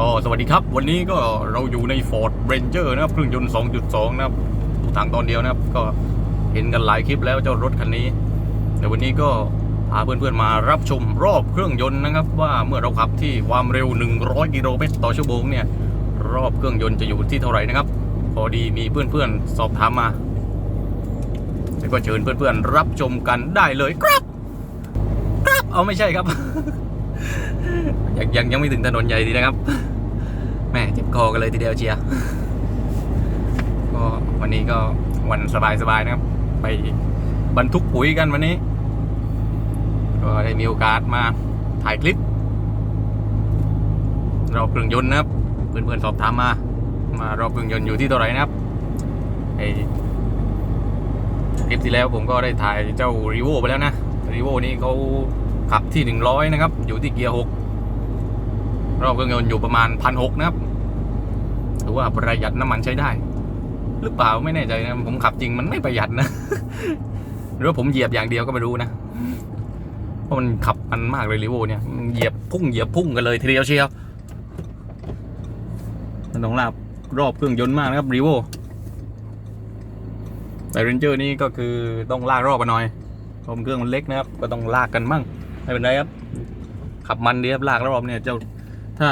ก็สวัสดีครับ วันนี้ก็เราอยู่ใน Ford Ranger นะครับเครื่องยนต์ 2.2 นะครับถังตอนเดียวนะครับ ก็เห็นกันหลายคลิปแล้วเจ้ารถคันนี้แต่วันนี้ก็พาเพื่อนๆมารับชมรอบเครื่องยนต์นะครับ ว่าเมื่อเราขับที่ความเร็ว 100 กิโลเมตรต่อชั่วโมงเนี่ยรอบเครื่องยนต์จะอยู่ที่เท่าไหร่นะครับ พอดีมีเพื่อนๆสอบถามมาแล้วก็เชิญเพื่อนๆรับชมกันได้เลยครับ ครับเอาไม่ใช่ครับยังยังยังไม่ถึงถนนใหญ่ดีนะครับ คอกันเลยทีเดียวเชียร์ก็วันนี้ก็วันสบายๆนะครับ ไปบรรทุกปุ๋ยกันวันนี้ ก็ได้มีโอกาสมาถ่ายคลิป รอบเครื่องยนต์นะครับเพื่อนๆสอบถามมามารอบเครื่องยนต์อยู่ที่เท่าไหร่นะครับไอคลิปที่แล้วผมก็ได้ถ่ายเจ้ารีโวไปแล้วนะรีโวนี่เขาขับที่ 100 นะครับ อยู่ที่เกียร์6รอบเครื่องยนต์อยู่ประมาณพันหกนะครับ ว่าประหยัดน้ำมันใช้ได้ หรือเปล่าไม่แน่ใจนะผมขับจริงมันไม่ประหยัดนะ หรือว่าผมเหยียบอย่างเดียวก็ไม่รู้นะเพราะมันขับมันมากเลยรีโวเนี่ยมันเหยียบพุ่งเหยียบพุ่งกันเลยทีเดียวเชียวมันต้องลาบรอบเครื่องยนต์มากนะครับรีโวแต่เรนเจอร์นี่ก็คือต้องลากรอบกันหน่อยเพราะเครื่องมันเล็กนะครับ ก็ต้องลากกันมั่งไม่เป็นไรครับ ขับมันดีครับลากรอบเนี่ยเจ้าถ้า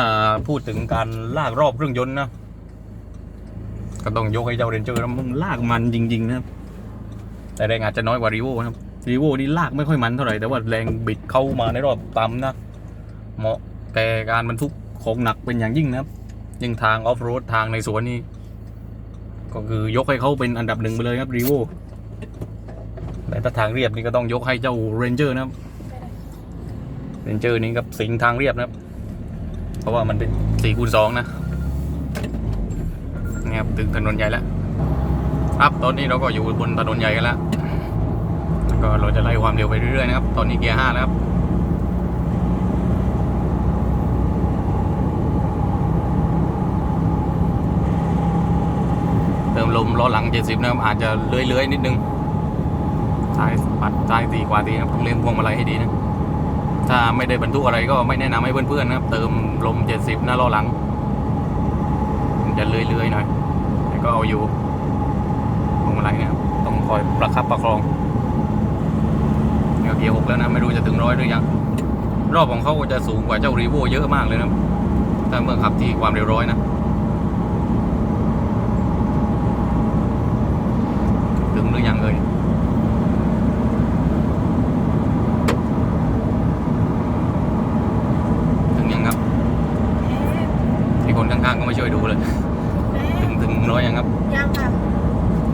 พูดถึงการลากรอบเครื่องยนต์นะ ก็ต้องยกให้เจ้าเรนเจอร์นะมันลากมันจริง ๆ นะครับ แต่แรงอาจจะน้อยกว่ารีโวนะครับรีโวนี่ลากไม่ค่อยมันเท่าไหร่แต่ว่าแรงบิดเข้ามาในรอบต่ำนะ เหมาะแก่การบรรทุกของหนักเป็นอย่างยิ่งนะครับ ยิ่งทางออฟโรดทางในสวนนี่ก็คือยกให้เขาเป็นอันดับหนึ่งไปเลยครับรีโวแต่ถ้าทางเรียบนี่ก็ต้องยกให้เจ้าเรนเจอร์นะครับเรนเจอร์นี้กับสิงทางเรียบนะครับ เพราะว่ามันเป็นสี่คูณสองนะ นะครับถึงถนนใหญ่แล้วครับตอนนี้เราก็อยู่บนถนนใหญ่กันแล้วก็เราจะไล่ความเร็วไปเรื่อยๆนะครับ ตอนนี้เกียร์ห้าแล้วครับเติมลมล้อหลัง 70 นะครับ อาจจะเลื้อยๆนิดนึงซ้ายปัดซ้ายตีกว่าตีนะครับต้องเลี้ยงพวงมาลัยให้ดีนะ ถ้าไม่ได้บรรทุกอะไรก็ไม่แนะนำให้เพื่อนๆนะครับ เติมลม 70 หน้าล้อหลัง จะเลื่อยๆหน่อย ก็เอาอยู่พวงมาลัยเนี่ยต้องคอยประคับประคองเนี่ยเกียร์หกแล้วนะ ไม่รู้จะถึงร้อยหรือยัง รอบของเขาก็จะสูงกว่าเจ้ารีโวเยอะมากเลยนะถ้าเมื่อขับที่ความเร็วร้อยนะถึงหรือยังเลยถึงยังครับที่คนข้างๆก็ไม่ช่วยดูเลยถึงถึง ร้อยยังครับ ยังค่ะ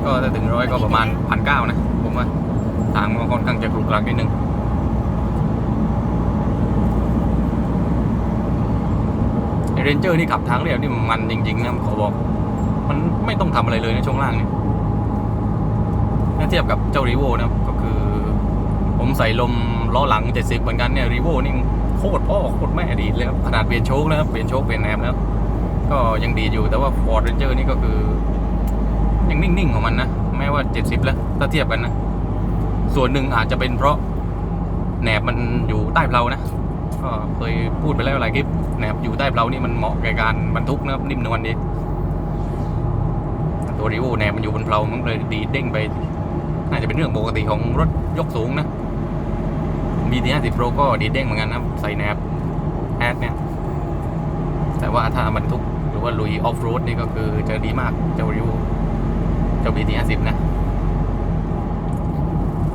ก็ถ้าถึงร้อยก็ประมาณพันเก้านะ ผมว่าทางมันค่อนข้างจะกรุกรักนิดนึงไอเรนเจอร์นี่ขับทางเรียบนี่มันจริงๆนะขอบอก มันไม่ต้องทำอะไรเลยนะช่วงล่างเนี่ยถ้าเทียบกับเจ้ารีโวนะครับก็คือ ผมใส่ลมล้อหลัง70เหมือนกันเนี่ยรีโวนี่โคตรพ่อโคตรแม่ดีดเลยครับขนาดเปลี่ยนโชคแล้วครับเปลี่ยนโชคเปลี่ยนแหนมแล้ว ก็ยังดีอยู่แต่ว่า Ford Ranger นี่ก็คือ ยังนิ่งๆของมันนะแม้ว่า 70 แล้วถ้าเทียบกันนะ ส่วนหนึ่งอาจจะเป็นเพราะแหนบมันอยู่ใต้เพลานะก็เคยพูดไปแล้วหลายคลิปแหนบอยู่ใต้เพลานี่มันเหมาะแก่การบรรทุกนะนิ่มนวลดีตัวรีโวแหนบมันอยู่บนเพลามันเลยดีดเด้งไป น่าจะเป็นเรื่องปกติของรถยกสูงนะ BT50 Pro ก็ดีดเด้งเหมือนกันนะใส่แหนบแอดเนี่ยแต่ว่าถ้าบรรทุก รือว่าลุยออฟโรดนี่ก็คือจะดีมากเจ้าริวเจ้า BT50 นะ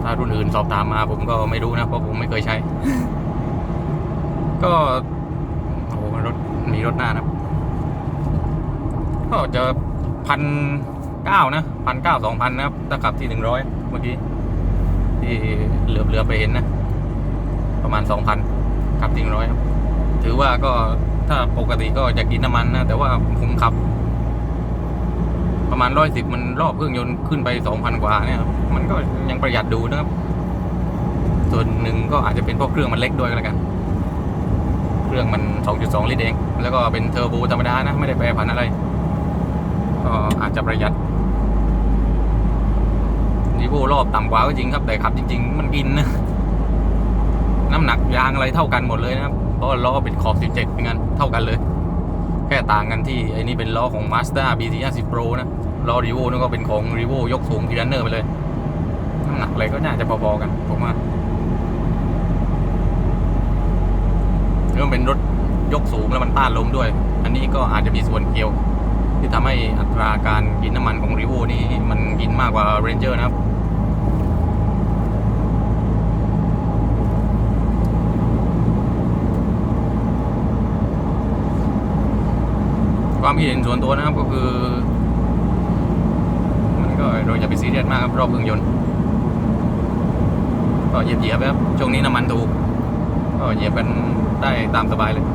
ถ้ารุ่นอื่นสอบถามมาผมก็ไม่รู้นะ เพราะผมไม่เคยใช้ ก็โอ้รถมีรถหน้านะก็จะพันเก้านะพันเก้าสองพันนะครับถ้าขับที่หนึ่งร้อยเมื่อกี้ ที่เหลือเหลือไปเห็นนะ ประมาณสองพันขับที่หนึ่งร้อยครับ ถือว่าก็ ถ้าปกติก็จะกินน้ำมันนะ แต่ว่าผมขับ ประมาณร้อยสิบมันรอบเครื่องยนต์ขึ้นไปสองพันกว่าเนี่ยมันก็ยังประหยัดดูนะครับ ส่วนหนึ่งก็อาจจะเป็นเพราะเครื่องมันเล็กด้วยก็แล้วกัน เครื่องมัน 2.2 ลิตรเอง แล้วก็เป็นเทอร์โบธรรมดานะ ไม่ได้แปรผันอะไร ก็อาจจะประหยัดดีโวรอบต่ำกว่าก็จริงครับ แต่ขับจริง ๆ มันกินนะ น้ำหนักยางอะไรเท่ากันหมดเลยนะครับ เพราะล้อเป็นขอบ 17เป็นกันเท่ากันเลย แค่ต่างกันที่ไอ้นี่เป็นล้อของ Mazda BT 50 Pro นะล้อ r ีโวนั่นก็เป็นของ r ีโวยกสูงทีรันเนอร์ไปเลย น้ำหนักอะไรก็น่าจะพอๆกันผมว่าเรื่องเป็นรถยกสูงแล้วมันต้านลมด้วย อันนี้ก็อาจจะมีส่วนเกี่ยว ที่ทำให้อัตราการกินน้ำมันของ r ีโวนี่มันกินมากกว่า Ranger นะครับ ความคิดเห็นส่วนตัวนะครับก็คือ มันก็เราอย่าไปซีเรียสมากครับรอบเครื่องยนต์ก็เหยียบเหยียบครับช่วงนี้น้ำมันถูกก็เหยียบกันได้ตามสบายเลย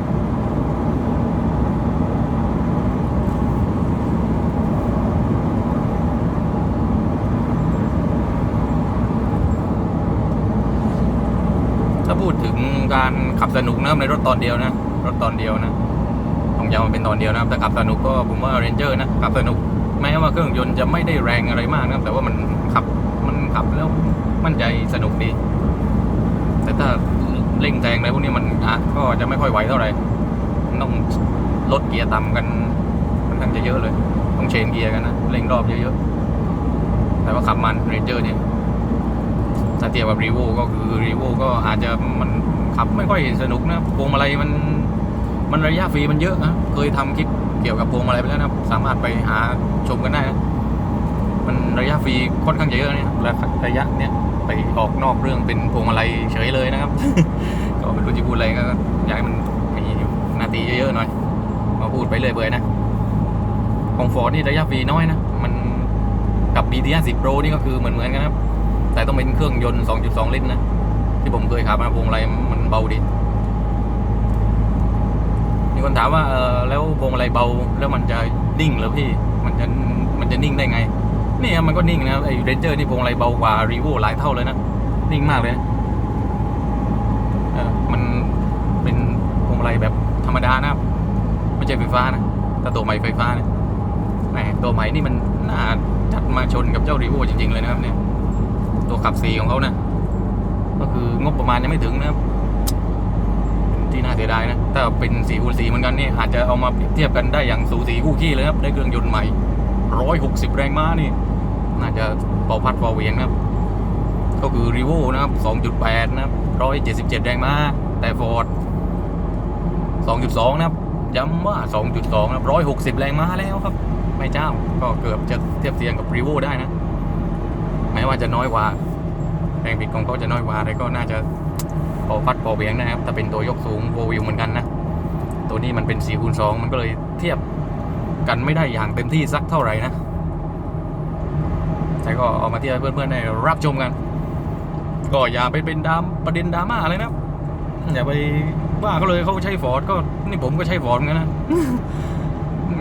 ถ้าพูดถึงการขับสนุกนะครับในรถตอนเดียวนะ รถตอนเดียวนะ ยาวมันเป็นตอนเดียวนะครับแต่ขับสนุกก็ผมว่าเรนเจอร์นะขับสนุกแม้ว่าเครื่องยนต์จะไม่ได้แรงอะไรมากนะครับแต่ว่ามันขับมันขับแล้วมั่นใจสนุกดี แต่ถ้าเร่งแซงอะไรพวกนี้มันอะก็จะไม่ค่อยไหวเท่าไหร่ต้องลดเกียร์ต่ำกันค่อนข้างจะเยอะเลย ต้องเชนเกียร์กันนะเร่งรอบเยอะๆแต่ว่าขับมันเรนเจอร์เนี่ยถ้าเทียบกับรีโวก็คือรีโวก็อาจจะมันขับไม่ค่อยสนุกนะพวงมาลัยมัน มันระยะฟรีมันเยอะนะเคยทำคลิปเกี่ยวกับพวงมาลัยไปแล้วนะครับ สามารถไปหาชมกันได้นะมันระยะฟรีค่อนข้างจะเยอะเนี่ยระยะเนี่ยไปออกนอกเรื่องเป็นพวงมาลัยเฉยเลยนะครับ ก็ไม่รู้จะพูดอะไรก็อยากให้มันมีนาทีเยอะๆหน่อยมาพูดไปเลยเบื่อยนะของฟอร์ดนี่ระยะฟรีน้อยนะ มันกับ BT 50 Pro นี่ก็คือเหมือนเหมือนๆกันนะครับ แต่ต้องเป็นเครื่องยนต์ 2.2 ลิตรนะ ที่ผมเคยขับมาพวงมาลัยมันเบาดี คนถามว่าเออแล้วพวงมาลัยเบาแล้วมันจะนิ่งเหรอพี่มันจะมันจะนิ่งได้ไงนี่มันก็นิ่งนะไอ้เรนเจอร์นี่พวงมาลัยเบากว่ารีโวหลายเท่าเลยนะนิ่งมากเลยนะเออมันเป็นพวงมาลัยแบบธรรมดานะครับไม่ใช่ไฟฟ้านะแต่ตัวใหม่ไฟฟ้านะแหมตัวใหม่นี่มันน่าจัดมาชนกับเจ้ารีโวจริงๆเลยนะครับเนี่ย ตัวขับสีของเขานะก็คืองบประมาณยังไม่ถึงนะครับ ที่น่าเสียดายนะ ถ้าเป็นสีคูณสีเหมือนกันนี่อาจจะเอามาเปรียบเทียบกันได้อย่างสูสีคู่ขี้เลยครับ ได้เครื่องยนต์ใหม่ร้อยหกสิบแรงม้านี่ น่าจะเป่าพัดเป่าเหวียงนะครับ ก็คือรีโวนะครับสองจุดแปดนะครับร้อยเจ็ดสิบเจ็ดแรงม้า แต่ฟอร์ดสองจุดสองนะครับ ย้ำว่าสองจุดสองนะครับร้อยหกสิบแรงม้าแล้วครับ ไม่เจ้า ก็เกือบจะเทียบเทียงกับรีโวได้นะ แม้ว่าจะน้อยกว่า แรงบิดของเขาจะน้อยกว่าแต่ก็น่าจะ อพัดพอเบียงนะครับ แต่เป็นตัวยกสูงโววิวเหมือนกันนะ ตัวนี้มันเป็น4คูณ2มันก็เลยเทียบกันไม่ได้อย่างเต็มที่สักเท่าไหร่นะ แต่ก็เอามาเทียบเพื่อนๆได้รับชมกัน ก็อย่าไปเป็นดรามประเด็นดราม่าอะไรนะ อย่าไปว่าเขาเลยเขาใช้ฟอร์ดก็นี่ผมก็ใช้ฟอร์ดเหมือนกันนะ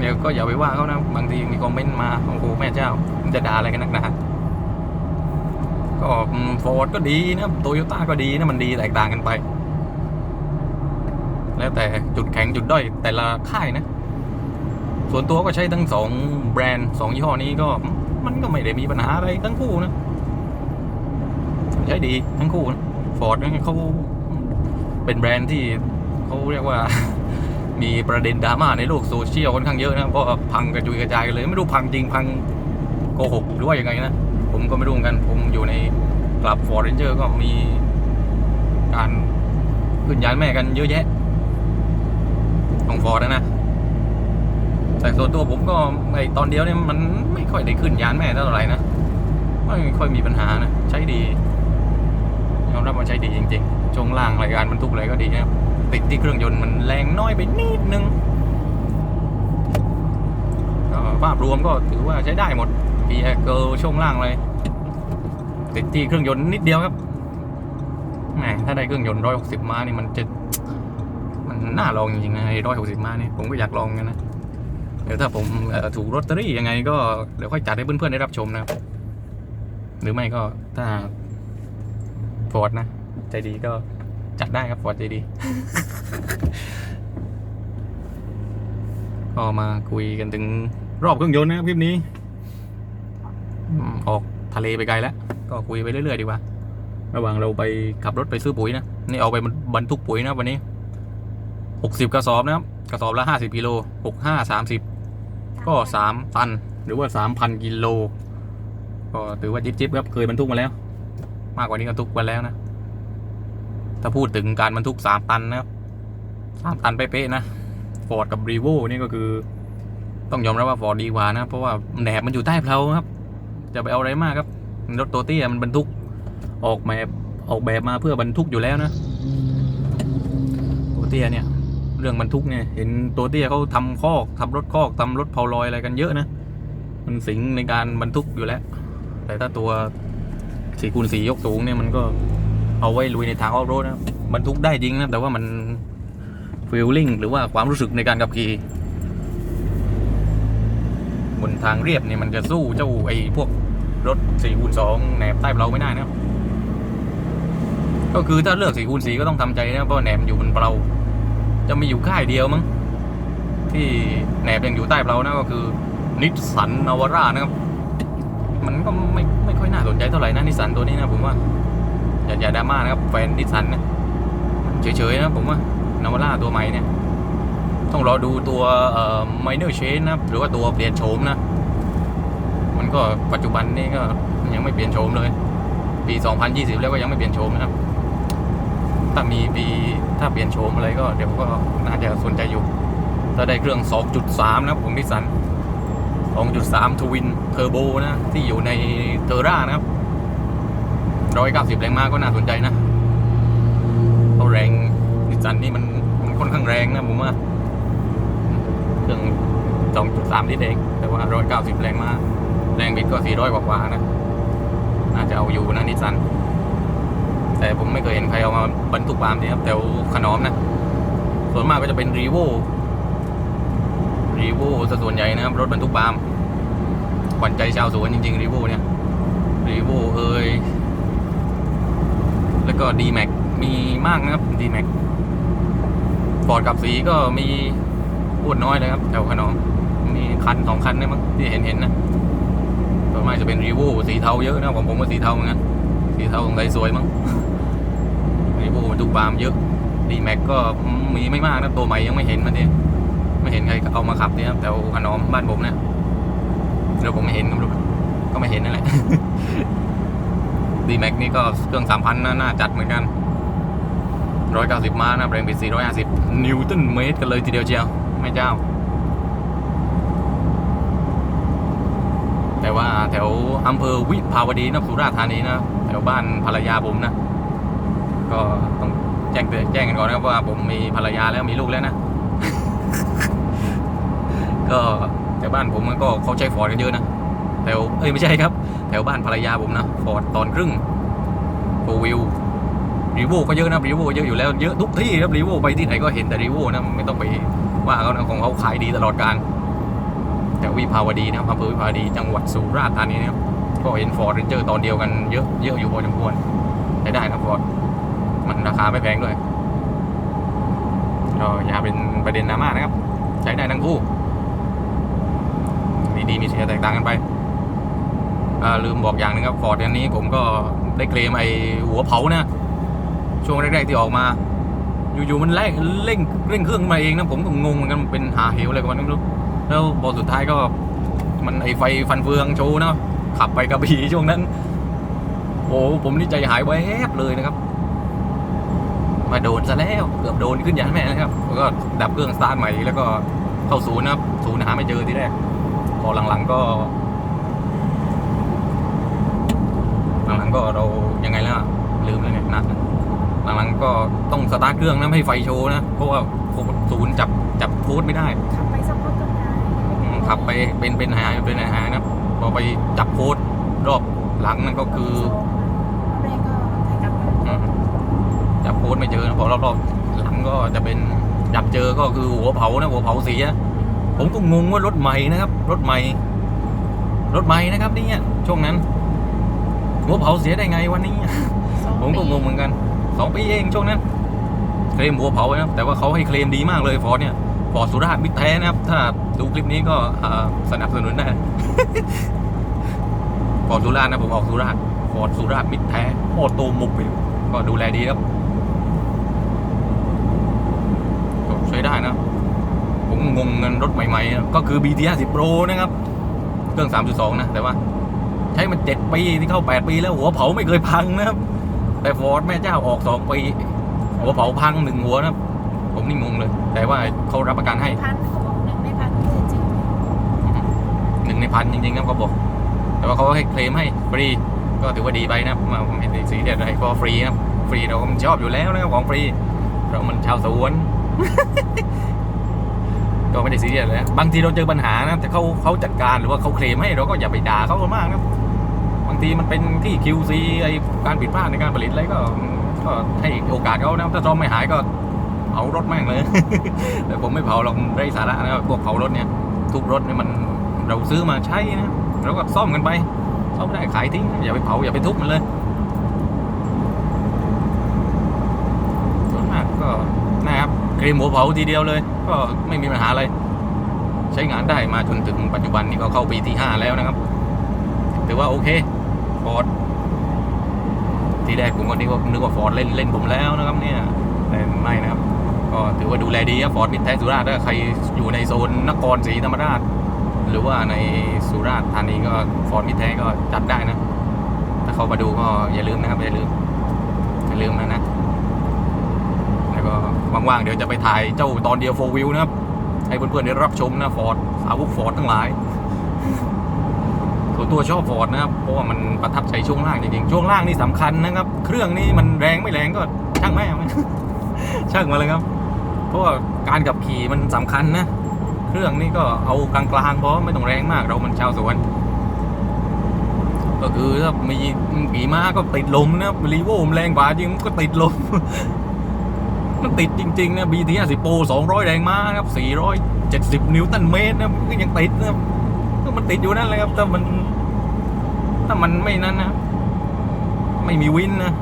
เดี๋ยวก็อย่าไปว่าเขานะ บางทีมีคอมเมนต์มาโอ้โหแม่เจ้าจะด่าอะไรกันนักหนา ก็ฟอร์ดก็ดีนะโตโยต้าก็ดีนะมันดีแตกต่างกันไป แล้วแต่จุดแข็งจุดด้อยแต่ละค่ายนะ ส่วนตัวก็ใช้ทั้งสองแบรนด์สองยี่ห้อนี้ก็มันก็ไม่ได้มีปัญหาอะไรทั้งคู่นะ ใช้ดีทั้งคู่นะฟอร์ดเนี่ยเขาเป็นแบรนด์ที่เขาเรียกว่ามีประเด็นดราม่าในโลกโซเชียลค่อนข้างเยอะนะเพราะพังกระจุยกระจายกันเลย ไม่รู้พังจริงพังโกหกหรือว่ายังไงนะ ผมก็ไม่รู้เหมือนกัน ผมอยู่ในกลับฟอร์เรนเจอร์ก็มีการขึ้นยานแม่กันเยอะแยะ ของฟอร์ดนะ แต่ส่วนตัวผมก็ไอตอนเดียวเนี่ยมันไม่ค่อยได้ขึ้นยานแม่เท่าไหร่นะ ไม่ค่อยมีปัญหานะ ใช้ดียอมรับว่าใช้ดีจริงๆช่วงล่างรายการบรรทุกอะไรก็ดีนะครับติดที่เครื่องยนต์มันแรงน้อยไปนิดนึงภาพรวมก็ถือว่าใช้ได้หมด เกียร์เกิลช่วงล่างเลย ติดที่เครื่องยนต์นิดเดียวครับแหมถ้าได้เครื่องยนต์ร้อยหกสิบม้านี่มันจะมันน่าลองจริงๆนะร้อยหกสิบม้านี่ผมก็อยากลองกันนะเดี๋ยวถ้าผมถูกลอตเตอรี่ยังไงก็เดี๋ยวค่อยจัดให้เพื่อนๆได้รับชมนะครับ หรือไม่ก็ถ้าฟอร์ดนะ ใจดีก็จัดได้ครับฟอร์ดใจดีก็มาคุยกันถึงรอบเครื่องยนต์นะครับคลิปนี้ ออกทะเลไปไกลแล้ว ก็คุยไปเรื่อยๆดีกว่า ระหว่างเราไปขับรถไปซื้อปุ๋ยนะ นี่เอาไปบรรทุกปุ๋ยนะวันนี้หกสิบกระสอบนะครับ กระสอบละห้าสิบกิโลหกห้าสามสิบก็สามตัน หรือว่าสามพันกิโล ก็ถือว่าจิ๊บๆครับ เคยบรรทุกมาแล้ว มากกว่านี้ก็ทุกมาแล้วนะ ถ้าพูดถึงการบรรทุกสามตันนะครับสามตันเป๊ะๆนะ ฟอร์ดกับรีโวนี่ก็คือ ต้องยอมรับว่าฟอร์ดดีกว่านะ เพราะว่าแหนบมันอยู่ใต้เพลาครับ จะไปเอาอะไรมากครับ รถโตเตี้ยมันบรรทุกออกแบบออกแบบมาเพื่อบรรทุกอยู่แล้วนะโตเตี้ยเนี่ยเรื่องบรรทุกเนี่ยเห็นโตเตี้ยเขาทำคอกทำรถคอกทำรถเผาลอยอะไรกันเยอะนะมันสิงในการบรรทุกอยู่แล้ว แต่ถ้าตัวสี่คูณสี่ยกสูงเนี่ยมันก็เอาไว้ลุยในทางออฟโรดนะบรรทุกได้จริงนะแต่ว่ามันฟีลลิ่งหรือว่าความรู้สึกในการขับขี่บนทางเรียบเนี่ยมันจะสู้เจ้าไอ้พวก รถสี่คูณสองแหนบใต้เราไม่ได้นะครับ ก็คือถ้าเลือกสี่คูณสี่ก็ต้องทำใจนะเพราะแหนบอยู่บนเปลาจะมีอยู่ค่ายเดียวมั้งที่แหนบยังอยู่ใต้เปลานะก็คือนิสสันนาวาร่านะครับ มันก็ไม่ไม่ค่อยน่าสนใจเท่าไหร่นะนิสสันตัวนี้นะผมว่าอย่าอย่าดราม่านะครับแฟนนิสสันนะเฉยๆนะผมว่านาวาร่าตัวใหม่เนี่ยต้องรอดูตัวเอ่อ minor change นะหรือว่าตัวเปลี่ยนโฉมนะ มันก็ปัจจุบันนี่ก็ยังไม่เปลี่ยนโฉมเลย ปี 2020 แล้วก็ยังไม่เปลี่ยนโฉมนะครับ ถ้ามีปีถ้าเปลี่ยนโฉมอะไรก็เดี๋ยวก็น่าจะสนใจอยู่ถ้าได้เครื่อง 2.3 นะผมนิสสัน2.3ทวินเทอร์โบนะที่อยู่ในเทอร่านะครับ 190 แรงม้าก็น่าสนใจนะเพราะแรงนิสสันนี่มันมันค่อนข้างแรงนะผมว่าเครื่อง 2.3 ลิตรเองแต่ว่า 190 แรงม้า แรงบิดก็ 400 กว่าๆนะ น่าจะเอาอยู่นะนิสสัน แต่ผมไม่เคยเห็นใครเอามาบรรทุกปาล์มเนี่ยครับแถวขนอมนะ ส่วนมากก็จะเป็นรีโวรีโวซะส่วนใหญ่นะครับ รถบรรทุกปาล์มขวัญใจชาวสวนจริงๆรีโวเนี่ยรีโวเอ่ยแล้วก็ดีแม็กมีมากนะครับดีแม็กฟอร์ดกับสีก็มีพูดน้อยเลยครับแถวขนอมมีคันสองคันได้มั้งที่เห็นเห็นๆนะ ส่วนมากจะเป็นรีโวสีเทาเยอะนะผมผมก็สีเทาเหมือนกันสีเทาของไรสวยมั้งรีโวบรรทุกปาล์มเยอะดีแม็กก็มีไม่มากนะตัวใหม่ยังไม่เห็นมันเนี่ยไม่เห็นใครเอามาขับเนี่ยครับแถวขนอมบ้านผมเนี่ยแล้วผมไม่เห็นก็ไม่รู้ก็ไม่เห็นนั่นแหละดีแม็กนี่ก็เครื่องสามพันน่าจัดเหมือนกันร้อยเก้าสิบม้านะแรงบิดสี่ร้อยห้าสิบนิวตันเมตรกันเลยทีเดียวเชียว ไม่เจ้า แต่ว่าแถวอำเภอวิภาวดีนะสุราษฎร์ธานีนะแถวบ้านภรรยาผมนะ ก็ต้องแจ้งเตือนแจ้งกันก่อนนะครับว่าผมมีภรรยาแล้วมีลูกแล้วนะ ก็แถวบ้านผมมันก็เขาใช้ฟอร์ดกันเยอะนะแถวเอ้ยไม่ใช่ครับ แถวบ้านภรรยาผมนะฟอร์ดตอนครึ่งโฟวิวรีโวก็เยอะนะรีโวเยอะอยู่แล้วเยอะทุกที่ครับรีโวไปที่ไหนก็เห็นแต่รีโวนะไม่ต้องไปว่าเขานะของเขาขายดีตลอดการ แถววิภาวดีนะครับอำเภอวิภาวดีจังหวัดสุราษฎร์ธานีนะครับก็เห็นฟอร์ดเรนเจอร์ตอนเดียวกันเยอะเยอะอยู่พอสมควรใช้ได้นะฟอร์ดมันราคาไม่แพงด้วยก็อย่าเป็นประเด็นดราม่านะครับ ใช้ได้ทั้งคู่ มีดีมีเสียแตกต่างกันไปลืมบอกอย่างหนึงครับฟอร์ดอันนี้ผมก็ได้เคลมไอ้หัวเผานะช่วงแรกๆที่ออกมา อยู่ๆมันเร่งเร่งเร่งเครื่องมาเองนะผมก็งงเหมือนกันมันเป็นหาเหวอะไรกันไม่รู้ แล้วพอสุดท้ายก็มันไอไฟฟันเฟืองโชว์เนาะขับไปกระบี่ช่วงนั้น โอ้ผมนี่ใจหายแวบเลยนะครับ มาโดนซะแล้วเกือบโดนขึ้นยานแม่นะครับก็ดับเครื่องสตาร์ทใหม่แล้วก็เข้าศูนย์นะครับศูนย์หาไม่เจอทีแรกพอหลังๆก็หลังๆก็เรายังไงแล้วอะลืมแล้วเนี่ยนัดหลังๆก็ต้องสตาร์ทเครื่องนะให้ไฟโชว์นะเพราะว่าศูนย์จับจับโค้ดไม่ได้ ขับไปเป็นเป็นหายเป็นหายนะพอไปจับโค้ดรอบหลังนั่นก็คือแรกก็ใส่กลับมาอืมจับโค้ดไม่เจอนะพอรอบๆหลังก็จะเป็นจับเจอก็คือหัวเผานะหัวเผาเสียผมก็งงว่ารถใหม่นะครับ รถใหม่ รถใหม่นะครับเนี่ยช่วงนั้น หัวเผาเสียได้ไงวันนี้สอผมก็งงเหมือนกันสองปีเองช่วงนั้นเคลมหัวเผานะครับแต่ว่าเขาให้เคลมดีมากเลยฟอร์ดเนี่ย ฟอร์สุราษฎร์มิตรแท้นะครับ ถ้าดูคลิปนี้ก็สนับสนุนได้ฟอร์สุราษฎร์นะผมออกสุราษฎร์ฟอร์ดสุราษฎร์มิตรแท้โอโตโมบิลก็ดูแลดีครับใช้ได้นะผมงงเงินรถใหม่ๆนะก็คือ BT 50 Pro นะครับ เครื่อง 3.2 นะ แต่ว่า ใช้มัน 7 ปีที่เข้า 8 ปีแล้วหัวเผาไม่เคยพังนะครับ แต่ฟอร์ดแม่เจ้าออก 2 ปี หัวเผาพังหนึ่งหัวนะครับ ผมนี่งงเลย แต่ว่าเขารับประกันให้พันเขาบอกหนึ่งในพันคือจริงหนึ่งในพันจริงๆครับเขาบอก แต่ว่าเขาให้เคลมให้ฟรีก็ถือว่าดีไปนะมาผมเห็นสีเดียดอะไรก็ฟรีนะฟรีเราก็ชอบอยู่แล้วนะของฟรีเรามันชาวสวนก็ไม่ได้ซีเรียสเลยบางทีเราเจอปัญหานะแต่เขาเขาจัดการหรือว่าเขาเคลมให้เราก็อย่าไปด่าเขามากนะบางทีมันเป็นที่ QC ไอการผิดพลาดในการผลิตอะไรก็ก็ให้โอกาสเขานะถ้าซ่อมไม่หายก็ เผารถแม่งเลย แต่ผมไม่เผาหรอกไร้สาระนะพวกเผารถเนี่ย ทุกรถเนี่ยมันเราซื้อมาใช้นะเราก็ซ่อมกันไปซ่อมได้ขายทิ้งอย่าไปเผาอย่าไปทุบมันเลยส่วนมากก็นะครับเคลมหัวเผาทีเดียวเลย ก็ไม่มีปัญหาอะไรใช้งานได้มาจนถึงปัจจุบันนี้ก็เข้าปีที่ 5 แล้วนะครับถือว่าโอเคฟอร์ดทีแรกผมก็นึกว่านึกว่าฟอร์ดเล่นเล่นผมแล้วนะครับเนี่ยแต่ไม่นะครับ ก็ถือว่าดูแลดีครับฟอร์ดมิดแท้สุราษฎร์ถ้าใครอยู่ในโซนนครศรีธรรมราช หรือว่าในสุราษฎร์ธานีก็ฟอร์ดมิดแท้ก็จัดได้นะ ถ้าเขามาดูก็อย่าลืมนะครับอย่าลืมอย่าลืมนะนะแล้วก็ว่างๆเดี๋ยวจะไปถ่ายเจ้าตอนเดียวโฟวิวนะครับให้เพื่อนๆได้รับชมนะฟอร์ดสาวกฟอร์ดทั้งหลายส่วนตัวชอบฟอร์ดนะครับเพราะว่ามันประทับใจช่วงล่างจริงๆช่วงล่างนี่สำคัญนะครับ เครื่องนี่มันแรงไม่แรงก็ช่างแม่ช่างมาเลยครับ เพราะว่าการขับขี่มันสำคัญนะ เครื่องนี่ก็เอากลางๆเพราะไม่ต้องแรงมากเรามันชาวสวน ก็คือถ้ามีขี่ม้าก็ติดลมนะรีโวมแรงกว่าจริงก็ติดลม มันติดจริงๆนะ BT 50 Pro 200แรงม้าครับ470นิวตันเมตรนะก็ยังติดนะก็มันติดอยู่นั่นเลยครับถ้ามัน ถ้ามันไม่นั้นนะ ไม่มีวินนะ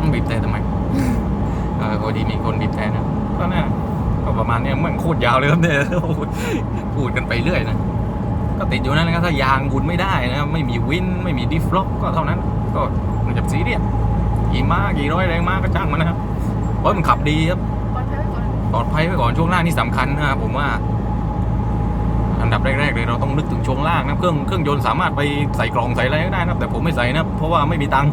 มัน บีบแต่ทำไมเออพอดีมีคนบีบแต่นะก็น่าก็ประมาณเนี้ยมันโคตรยาวเลยครับเนี่ยพูดกันไปเรื่อยนะก็ติดอยู่นั่นนะครับถ้ายางบุนไม่ได้นะไม่มีวินไม่มีดิฟล็อกก็เท่านั้น ก็มันจะสีเรียสกี่ม้ากี่ร้อยแรงม้าก็ช่างมันนะครับเพราะมันขับดีครับปลอดภัยไว้ก่อนปลอดภัยไว้ก่อนช่วงล่างนี่สำคัญนะครับผมว่า อันดับแรกๆเลยเราต้องนึกถึงช่วงล่างนะเครื่องเครื่องยนต์สามารถไปใส่กล่องใส่อะไรก็ได้นะครับแต่ผมไม่ใส่นะเพราะว่าไม่มีตังค์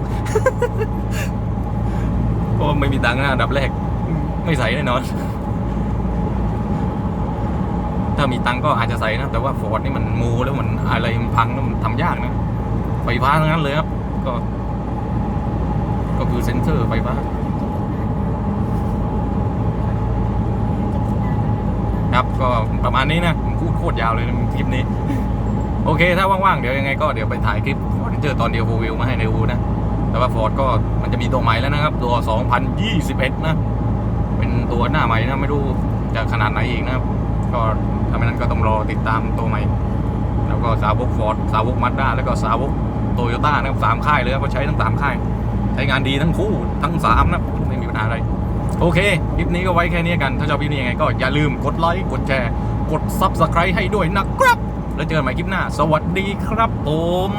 เพราะว่าไม่มีตังค์นะอันดับแรก ไม่ใส่แน่นอน ถ้ามีตังค์ก็อาจจะใส่นะ แต่ว่าฟอร์ดนี่มันมูแล้วมันอะไรมันพังแล้วมันทำยากนะ ไฟฟ้าทั้งนั้นเลยครับ ก็ ก็คือเซ็นเซอร์ไฟฟ้า ครับก็ประมาณนี้นะผมพูดโคตรยาวเลยนะคลิปนี้ โอเค ถ้าว่างๆ เดี๋ยวยังไงก็เดี๋ยวไปถ่ายคลิปฟอร์ดเจอตอนเดียวโฟวิวมาให้ในดูนะ แต่ว่าฟอร์ดก็มันจะมีตัวใหม่แล้วนะครับ ตัว 2021 นะ เป็นตัวหน้าใหม่นะ ไม่รู้จะขนาดไหนอีกนะครับ ก็ถ้าไม่นั้นก็ต้องรอติดตามตัวใหม่ แล้วก็สาวกฟอร์ดสาวกมาด้าแล้วก็สาวกโตโยต้านะครับสามค่ายเลยครับก็ใช้ทั้งสามค่าย ใช้งานดีทั้งคู่ทั้งสามนะ ไม่มีปัญหาอะไร โอเค คลิปนี้ก็ไว้แค่นี้กัน ถ้าชอบคลิปนี้ยังไงก็อย่าลืมกดไลค์กดแชร์กด Subscribe ให้ด้วยนะครับ แล้วเจอกันใหม่คลิปหน้า สวัสดีครับผม